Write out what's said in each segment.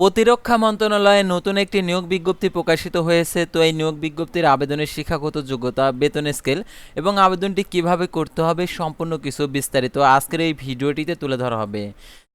প্রতিরক্ষা মন্ত্রণালয়ে নতুন একটি নিয়োগ বিজ্ঞপ্তি প্রকাশিত হয়েছে। তো এই নিয়োগ বিজ্ঞপ্তির আবেদনের শিক্ষাগত যোগ্যতা, বেতন স্কেল এবং আবেদনটি কীভাবে করতে হবে সম্পূর্ণ কিছু বিস্তারিত আজকের এই ভিডিওটিতে তুলে ধরা হবে।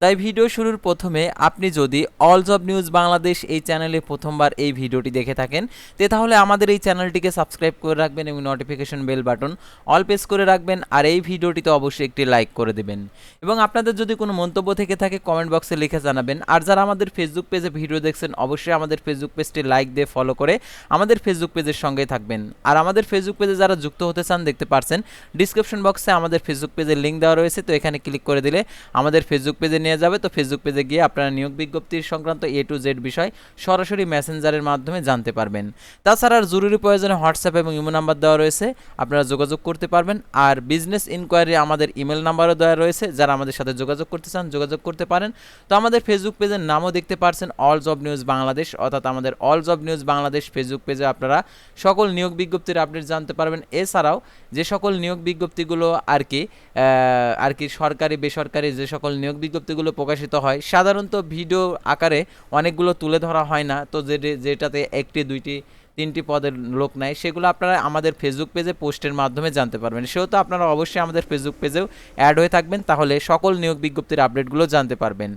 তাই ভিডিও শুরুর প্রথমে আপনি যদি অল জব নিউজ বাংলাদেশ এই চ্যানেলে প্রথমবার এই ভিডিওটি দেখে থাকেন, তে তাহলে আমাদের এই চ্যানেলটিকে সাবস্ক্রাইব করে রাখবেন এবং notification bell button all press করে রাখবেন আর এই ভিডিওটিতে অবশ্যই একটি লাইক করে দেবেন। এবং আপনাদের যদি কোনো মন্তব্য থেকে থাকে কমেন্ট বক্সে লিখে জানাবেন। আর যারা আমাদের ফেসবুক পেজে ভিডিও দেখছেন, অবশ্যই আমাদের ফেসবুক পেজটি লাইক দিয়ে ফলো করে আমাদের ফেসবুক পেজের সঙ্গেই থাকবেন। আর আমাদের ফেসবুক পেজে যারা যুক্ত হতে চান, দেখতে পারছেন ডিসক্রিপশন বক্সে আমাদের ফেসবুক পেজের লিঙ্ক দেওয়া রয়েছে, তো এখানে ক্লিক করে দিলে আমাদের ফেসবুক পেজে নিয়ে যাবে। তো ফেসবুক পেজে গিয়ে আপনারা নিয়োগ বিজ্ঞপ্তির সংক্রান্ত এ টু জেড বিষয় সরাসরি মেসেঞ্জারের মাধ্যমে জানতে পারবেন। তাছাড়া আর জরুরি প্রয়োজনে হোয়াটসঅ্যাপ এবং ইমো নাম্বার দেওয়া রয়েছে, আপনারা যোগাযোগ করতে পারবেন। আর বিজনেস ইনকোয়ারি আমাদের ইমেল নাম্বারও দেওয়া রয়েছে, যারা আমাদের সাথে যোগাযোগ করতে চান, যোগাযোগ করতে পারেন। তো আমাদের ফেসবুক পেজের নামও দেখতে পারছেন অল জব নিউজ বাংলাদেশ অর্থাৎ আমাদের all job news Bangladesh Facebook পেজে আপনারা সকল নিয়োগ বিজ্ঞপ্তির আপডেট জানতে পারবেন। এছাড়াও যে সকল নিয়োগ বিজ্ঞপ্তিগুলো আর কি আর কি সরকারি, বেসরকারি যে সকল নিয়োগ বিজ্ঞপ্তিগুলো প্রকাশিত হয়, সাধারণত ভিডিও আকারে অনেকগুলো তুলে ধরা হয় না। তো যে যেটাতে একটি, দুইটি, তিনটি পদের লোক নেয়, সেগুলো আপনারা আমাদের ফেসবুক পেজে পোস্টের মাধ্যমে জানতে পারবেন। সেহেতু আপনারা অবশ্যই আমাদের ফেসবুক পেজেও অ্যাড হয়ে থাকবেন, তাহলে সকল নিয়োগ বিজ্ঞপ্তির আপডেটগুলো জানতে পারবেন।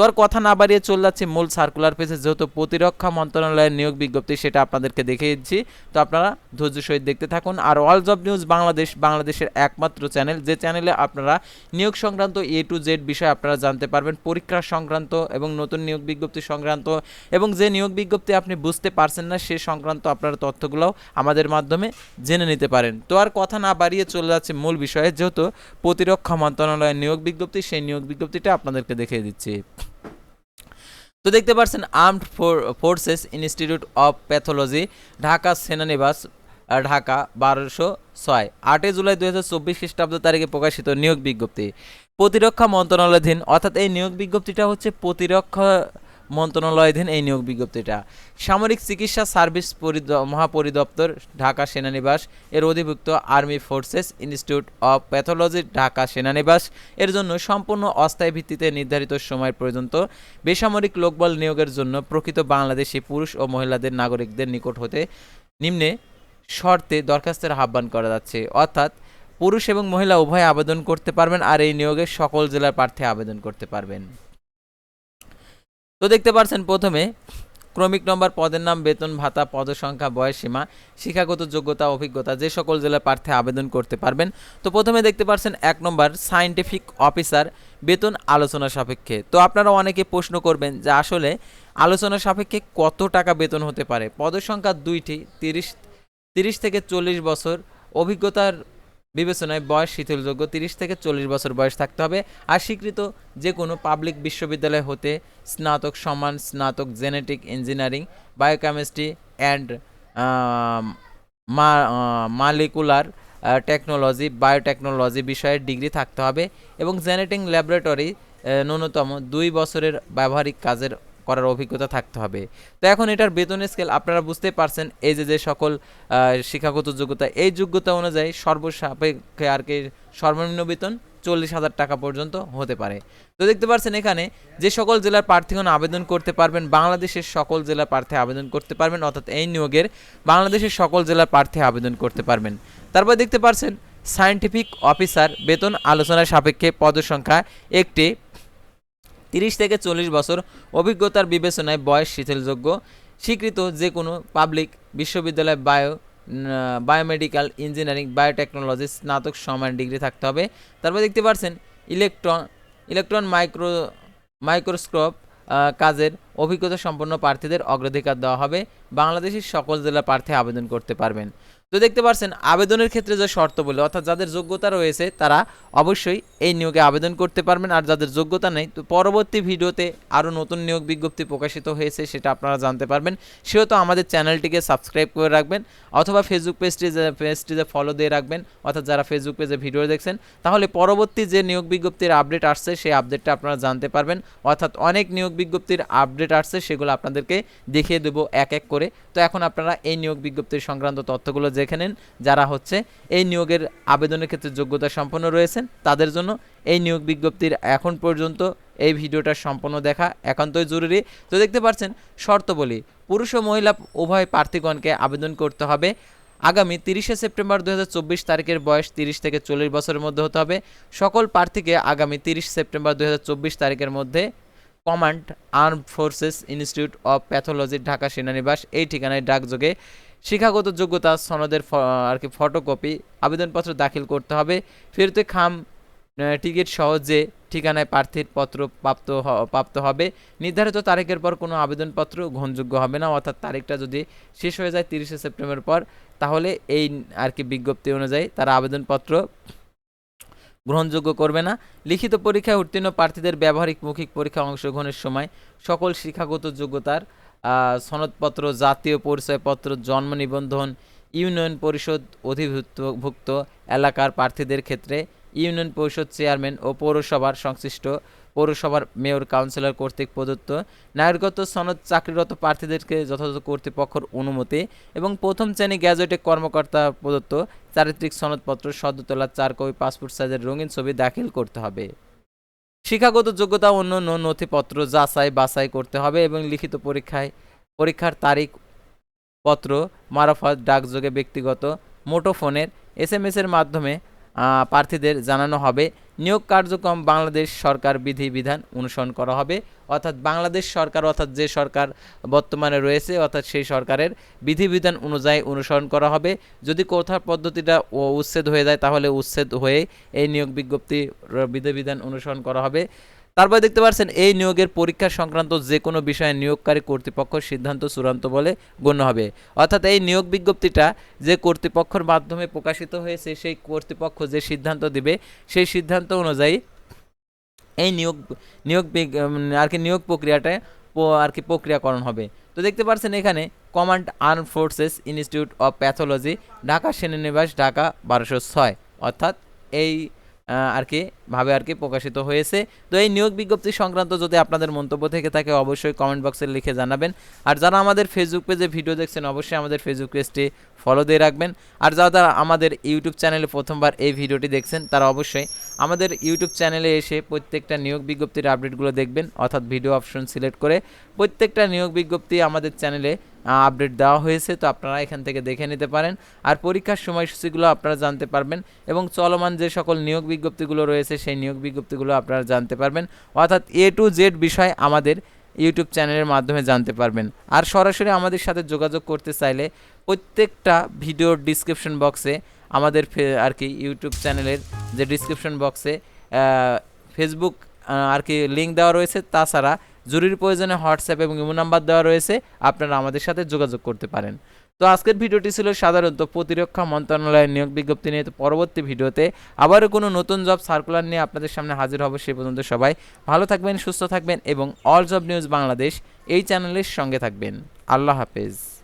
তো আর কথা না বাড়িয়ে চলে যাচ্ছে মূল সার্কুলার পেজে যেহেতু প্রতিরক্ষা মন্ত্রণালয়ের নিয়োগ বিজ্ঞপ্তি, সেটা আপনাদেরকে দেখিয়ে দিচ্ছি। তো আপনারা ধৈর্য সহিত দেখতে থাকুন। আর অল জব নিউজ বাংলাদেশ বাংলাদেশের একমাত্র চ্যানেল যে চ্যানেলে আপনারা নিয়োগ সংক্রান্ত এ টু জেড বিষয় আপনারা জানতে পারবেন, পরীক্ষা সংক্রান্ত এবং নতুন নিয়োগ বিজ্ঞপ্তি সংক্রান্ত, এবং যে নিয়োগ বিজ্ঞপ্তি আপনি বুঝতে পারছেন না, সে সংক্রান্ত আপনার তথ্যগুলোও আমাদের মাধ্যমে জেনে নিতে পারেন। তো আর কথা না বাড়িয়ে চলে যাচ্ছে মূল বিষয়ে, যেহেতু প্রতিরক্ষা মন্ত্রণালয়ের নিয়োগ বিজ্ঞপ্তি, সেই নিয়োগ বিজ্ঞপ্তিটা আপনাদেরকে দেখিয়ে দিচ্ছি। তো দেখতে পাচ্ছেন armed forces institute of pathology Dhaka সেনানিবাস Dhaka, বারোশো ছয়। আটই জুলাই দু হাজার চব্বিশ খ্রিস্টাব্দ তারিখে প্রকাশিত নিয়োগ বিজ্ঞপ্তি। প্রতিরক্ষা মন্ত্রণালয়াধীন, অর্থাৎ এই নিয়োগ বিজ্ঞপ্তিটা হচ্ছে প্রতিরক্ষা মন্ত্রণালয়াধীন এই নিয়োগ বিজ্ঞপ্তিটা। সামরিক চিকিৎসা সার্ভিস পরিদ- মহাপরিদপ্তর ঢাকা সেনানিবাস, এর অধিভুক্ত army forces institute of pathology Dhaka সেনানিবাস। এর জন্য সম্পূর্ণ অস্থায়ী ভিত্তিতে নির্ধারিত সময় পর্যন্ত বেসামরিক লোকবল নিয়োগের জন্য প্রকৃত বাংলাদেশি পুরুষ ও মহিলাদের নাগরিকদের নিকট হতে নিম্নে শর্তে দরখাস্তের আহ্বান করা যাচ্ছে। অর্থাৎ, পুরুষ এবং মহিলা উভয় আবেদন করতে পারবেন আর এই নিয়োগে সকল জেলার প্রার্থী আবেদন করতে পারবেন। তো দেখতে পারছেন প্রথমে ক্রমিক নম্বর পদের নাম, বেতন, ভাতা পদসংখ্যা বয়স সীমা, শিক্ষাগত যোগ্যতা, অভিজ্ঞতা, যে সকল জেলার প্রার্থী আবেদন করতে পারবেন। তো প্রথমে দেখতে পারছেন এক নম্বর সায়েন্টিফিক অফিসার বেতন আলোচনা সাপেক্ষে। তো আপনারা অনেকে প্রশ্ন করবেন যে আসলে আলোচনা সাপেক্ষে কত টাকা বেতন হতে পারে? পদসংখ্যা দুইটি, তিরিশ তিরিশ থেকে চল্লিশ বছর, অভিজ্ঞতার বিবেচনায় বয়স, শিথিলযোগ্য তিরিশ থেকে চল্লিশ বছর বয়স থাকতে হবে। আর স্বীকৃত যে কোনো পাবলিক বিশ্ববিদ্যালয় হতে স্নাতক সমান, স্নাতক genetic engineering, biochemistry and molecular technology, biotechnology বিষয়ে ডিগ্রি থাকতে হবে এবং জেনেটিক ল্যাবরেটরি ন্যূনতম দুই বছরের ব্যবহারিক কাজের করার অভিজ্ঞতা থাকতে হবে। তো এখন এটার বেতন স্কেল আপনারা বুঝতে পারছেন, এই যে যে সকল শিক্ষাগত যোগ্যতা, এই যোগ্যতা অনুযায়ী সর্বসাপেক্ষে আর কি সর্বনিম্ন বেতন চল্লিশ হাজার টাকা পর্যন্ত হতে পারে। তো দেখতে পাচ্ছেন এখানে, যে সকল জেলার প্রার্থীগণ আবেদন করতে পারবেন, বাংলাদেশের সকল জেলার প্রার্থী আবেদন করতে পারবেন, অর্থাৎ এই নিয়োগের বাংলাদেশের সকল জেলার প্রার্থী আবেদন করতে পারবেন। তারপর দেখতে পাচ্ছেন সায়েন্টিফিক অফিসার বেতন আলোচনার সাপেক্ষে পদসংখ্যা একটি তিরিশ থেকে চল্লিশ বছর অভিজ্ঞতার বিবেচনায় বয়স শিথিলযোগ্য, স্বীকৃত যে কোনো পাবলিক বিশ্ববিদ্যালয় বায়ো বায়োমেডিক্যাল ইঞ্জিনিয়ারিং, বায়োটেকনোলজি, স্নাতক সমান ডিগ্রি থাকতে হবে। তারপর দেখতে পাচ্ছেন ইলেকট্রন ইলেকট্রন মাইক্রো, মাইক্রোস্কোপ কাজের অভিজ্ঞতা সম্পন্ন প্রার্থীদের অগ্রাধিকার দেওয়া হবে। বাংলাদেশের সকল জেলা প্রার্থী আবেদন করতে পারবেন। তো দেখতে পাচ্ছেন আবেদনের ক্ষেত্রে যে শর্ত বলে, অর্থাৎ যাদের যোগ্যতা রয়েছে, তারা অবশ্যই এই নিয়োগে আবেদন করতে পারবেন। আর যাদের যোগ্যতা নেই, তো পরবর্তী ভিডিওতে আরও নতুন নিয়োগ বিজ্ঞপ্তি প্রকাশিত হয়েছে, সেটা আপনারা জানতে পারবেন। সেহেতু আমাদের চ্যানেলটিকে সাবস্ক্রাইব করে রাখবেন, অথবা ফেসবুক পেজটি পেজটিতে ফলো দিয়ে রাখবেন, অর্থাৎ যারা ফেসবুক পেজে ভিডিও দেখছেন, তাহলে পরবর্তী যে নিয়োগ বিজ্ঞপ্তির আপডেট আসছে, সেই আপডেটটা আপনারা জানতে পারবেন। অর্থাৎ অনেক নিয়োগ বিজ্ঞপ্তির আপডেট আসছে, সেগুলো আপনাদেরকে দেখিয়ে দেবো এক এক করে। তো এখন আপনারা এই নিয়োগ বিজ্ঞপ্তির সংক্রান্ত তথ্যগুলো দেখে নেন। যারা হচ্ছে এই নিয়োগের আবেদনের ক্ষেত্রে যোগ্যতা সম্পন্ন রয়েছেন, তাদের জন্য এই নিয়োগ বিজ্ঞপ্তির এখন পর্যন্ত এই ভিডিওটা সম্পূর্ণ দেখা একান্তই জরুরি। তো দেখতে পাচ্ছেন শর্ত বলি পুরুষ ও মহিলা উভয় প্রার্থীগণকে আবেদন করতে হবে। আগামী তিরিশে সেপ্টেম্বর দু হাজার চব্বিশ তারিখের বয়স তিরিশ থেকে চল্লিশ বছরের মধ্যে হতে হবে। সকল প্রার্থীকে আগামী তিরিশ সেপ্টেম্বর দুই হাজার চব্বিশ তারিখের মধ্যে command arm forces institute of pathology, Dhaka সেনানিবাস, এই ঠিকানায় ডাকযোগে শিক্ষাগত যোগ্যতা সনদের আর কি ফটোকপি, আবেদনপত্র দাখিল করতে হবে। ফেরতে খাম টিকিট সহ যে ঠিকানায় প্রার্থীর পত্র প্রাপ্ত প্রাপ্ত হবে, নির্ধারিত তারিখের পর কোনো আবেদনপত্র গ্রহণযোগ্য হবে না, অর্থাৎ তারিখটা যদি শেষ হয়ে যায় তিরিশে সেপ্টেম্বর পর, তাহলে এই আর কি বিজ্ঞপ্তি অনুযায়ী তারা আবেদনপত্র গ্রহণযোগ্য করবে না। লিখিত পরীক্ষায় উত্তীর্ণ প্রার্থীদের ব্যবহারিক মৌখিক পরীক্ষা অংশগ্রহণের সময় সকল শিক্ষাগত যোগ্যতার সনদপত্র, জাতীয় পরিচয়পত্র, জন্ম নিবন্ধন, ইউনিয়ন পরিষদ অধিভুক্ত এলাকার প্রার্থীদের ক্ষেত্রে ইউনিয়ন পরিষদ চেয়ারম্যান ও পৌরসভার সংশ্লিষ্ট পৌরসভার মেয়র, কাউন্সিলর কর্তৃক প্রদত্ত নাগরিকত্ব সনদ চাকরিরত প্রার্থীদেরকে যথাযথ কর্তৃপক্ষের অনুমতি এবং প্রথম শ্রেণি গ্যাজেটেড কর্মকর্তা প্রদত্ত চারিত্রিক সনদপত্র সদ্য তোলা চার কপি, পাসপোর্ট সাইজের রঙিন ছবি দাখিল করতে হবে। শিক্ষাগত যোগ্যতা অন্য নথিপত্র যাচাই বাছাই করতে হবে এবং লিখিত পরীক্ষায় পরীক্ষার তারিখ পত্র, মারফত, ডাকযোগে ব্যক্তিগত মোটোফোনের এস এম এর মাধ্যমে প্রার্থীদের জানানো হবে। নিয়োগ কার্যক্রম বাংলাদেশ সরকার বিধি বিধান অনুসরণ করা হবে। অর্থাৎ বাংলাদেশ সরকার, অর্থাৎ যে সরকার বর্তমানে রয়েছে, অর্থাৎ সেই সরকারের বিধিবিধান অনুযায়ী অনুসরণ করা হবে। যদি কোথাও পদ্ধতিটা উচ্ছেদ হয়ে যায়, তাহলে উচ্ছেদ হয়ে এই নিয়োগ বিজ্ঞপ্তি বিধি বিধিবিধান অনুসরণ করা হবে। তারপরে দেখতে পাচ্ছেন এই নিয়োগের পরীক্ষা সংক্রান্ত যে কোনো বিষয়ে নিয়োগকারী কর্তৃপক্ষ সিদ্ধান্ত চূড়ান্ত বলে গণ্য হবে। অর্থাৎ এই নিয়োগ বিজ্ঞপ্তিটা যে কর্তৃপক্ষের মাধ্যমে প্রকাশিত হয়েছে, সেই কর্তৃপক্ষ যে সিদ্ধান্ত দিবে, সেই সিদ্ধান্ত অনুযায়ী এই নিয়োগ নিয়োগ আর কি নিয়োগ প্রক্রিয়াটা আর কি প্রক্রিয়াকরণ হবে। তো দেখতে পাচ্ছেন এখানে, command armed forces institute of pathology, Dhaka সেনানিবাস, Dhaka বারোশো ছয়। অর্থাৎ এই আর কি, ভাবে আর কি প্রকাশিত হয়েছে। তো এই নিয়োগ বিজ্ঞপ্তি সংক্রান্ত যদি আপনাদের মন্তব্য থেকে থাকে, অবশ্যই কমেন্ট বক্সে লিখে জানাবেন। আর যারা আমাদের ফেসবুক পেজে ভিডিও দেখছেন, অবশ্যই আমাদের ফেসবুক পেজটি ফলো দিয়ে রাখবেন। আর যারা আমাদের ইউটিউব চ্যানেলে প্রথমবার এই ভিডিওটি দেখছেন, তারা অবশ্যই আমাদের ইউটিউব চ্যানেলে এসে প্রত্যেকটা নিয়োগ বিজ্ঞপ্তির আপডেটগুলো দেখবেন। অর্থাৎ ভিডিও অপশন সিলেক্ট করে প্রত্যেকটা নিয়োগ বিজ্ঞপ্তি আমাদের চ্যানেলে আপডেট দেওয়া হয়েছে, তো আপনারা এখান থেকে দেখে নিতে পারেন। আর পরীক্ষার সময়সূচিগুলো আপনারা জানতে পারবেন এবং চলমান যে সকল নিয়োগ বিজ্ঞপ্তিগুলো রয়েছে, সেই নিয়োগ বিজ্ঞপ্তিগুলো আপনারা জানতে পারবেন। অর্থাৎ এ টু জেড বিষয় আমাদের ইউটিউব চ্যানেলের মাধ্যমে জানতে পারবেন। আর সরাসরি আমাদের সাথে যোগাযোগ করতে চাইলে প্রত্যেকটা ভিডিওর ডিসক্রিপশন বক্সে আমাদের আর কি ইউটিউব চ্যানেলের যে ডিসক্রিপশন বক্সে ফেসবুক আর কি লিঙ্ক দেওয়া রয়েছে, তাছাড়া জরুরি প্রয়োজনে হোয়াটসঅ্যাপ এবং ইমো নাম্বার দেওয়া রয়েছে। আপনারা আমাদের সাথে যোগাযোগ করতে পারেন। তো আজকের ভিডিওটি ছিল সাধারণত প্রতিরক্ষা মন্ত্রণালয়ের নিয়োগ বিজ্ঞপ্তি নিয়ে। তো পরবর্তী ভিডিওতে আবারও কোনো নতুন জব সার্কুলার নিয়ে আপনাদের সামনে হাজির হব সে পর্যন্ত সবাই ভালো থাকবেন, সুস্থ থাকবেন এবং অল জব নিউজ বাংলাদেশ এই চ্যানেলের সঙ্গে থাকবেন। আল্লাহ হাফেজ।